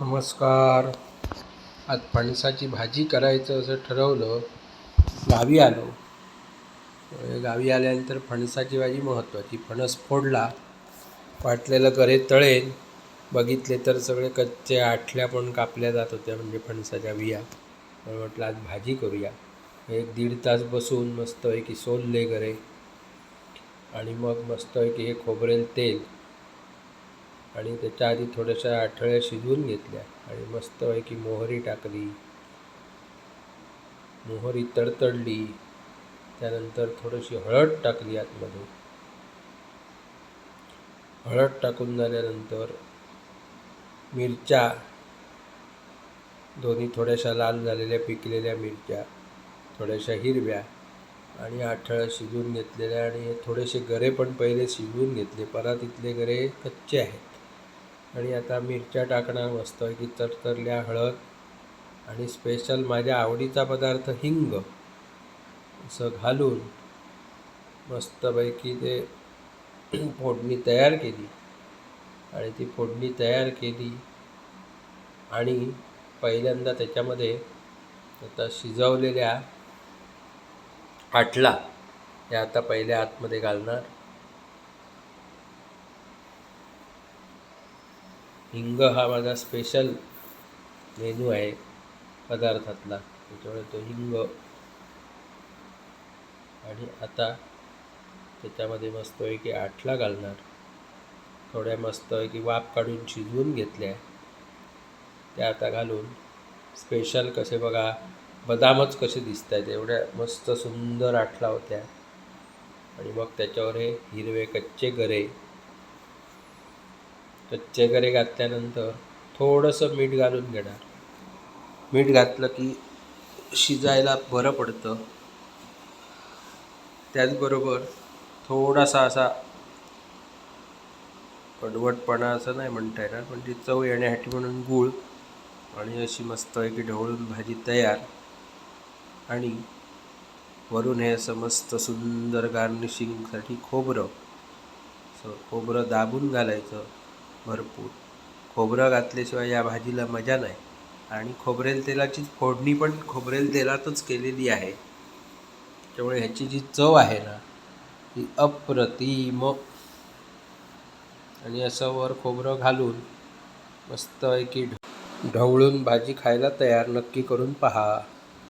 नमस्कार. आज फणसाची भाजी करायचं असं ठरवलं गावी आलो. गावी आल्यानंतर फणसाची भाजी महत्त्वाची फणस फोडला वाटलेलं करे तळेल. बघितले तर सगळे कच्चे आठल्या पण कापल्या जात होत्या म्हणजे फणसाच्या बिया. म्हटलं आज भाजी करूया. एक दीड तास बसून मस्तपैकी सोलले गरे आणि मग मस्तपैकी हे खोबरेल तेल आणि त्याच्या आधी थोड्याशा आठळ्या शिजवून घेतल्या आणि मस्तपैकी मोहरी टाकली. मोहरी तडतडली. त्यानंतर थोडीशी हळद टाकली आतमध्ये. हळद टाकून झाल्यानंतर मिरच्या दोन्ही थोड्याशा लाल झालेल्या पिकलेल्या मिरच्या थोड्याशा हिरव्या आणि आठळं शिजवून घेतलेल्या आणि थोडेसे गरे पण पहिले शिजवून घेतले. परातीतले गरे कच्चे आहेत. आणि आता मिरच्या टाकणार मस्तपैकी तरतरल्या हळद आणि स्पेशल माझ्या आवडीचा पदार्थ हिंग. असं घालून मस्तपैकी ते फोडणी तयार केली. आणि ती फोडणी तयार केली. आणि पहिल्यांदा त्याच्यामध्ये आता शिजवलेल्या आटला या आता पहिल्या आतमध्ये घालणार. हिंग हा माझा स्पेशल मेनू आहे पदार्थातला. त्याच्यामुळे तो हिंग. आणि आता त्याच्यामध्ये मस्तपैकी आठला घालणार. थोड्या मस्तपैकी वाफ काढून शिजवून घेतल्या. त्या आता घालून स्पेशल कसे बघा बदामच कसे दिसत आहेत एवढ्या मस्त सुंदर आठला होत्या. आणि मग त्याच्यावर हे हिरवे कच्चे गरे कच्चे गरे घातल्यानंतर थोडंसं मीठ घालून घेणार. मीठ घातलं की शिजायला बरं पडतं. त्याचबरोबर थोडासा असा कडवटपणा असं नाही म्हणता येणार पण ती चव येण्यासाठी म्हणून गूळ आणि अशी मस्त की ढवळून भाजी तयार. आणि वरून हे असं मस्त सुंदर गार्निशिंगसाठी खोबरं. असं खोबरं दाबून घालायचं. भरपूर. खोबरं घातल्याशिवाय या भाजीला मजा नाही. आणि खोबरेल तेलाची फोडणी पण खोबरेल तेलातच केलेली आहे. त्यामुळे ह्याची जी चव आहे ना ती अप्रतिम. आणि असं वर खोबरं घालून मस्तपैकी ढ- ढवळून भाजी खायला तयार नक्की करून पहा.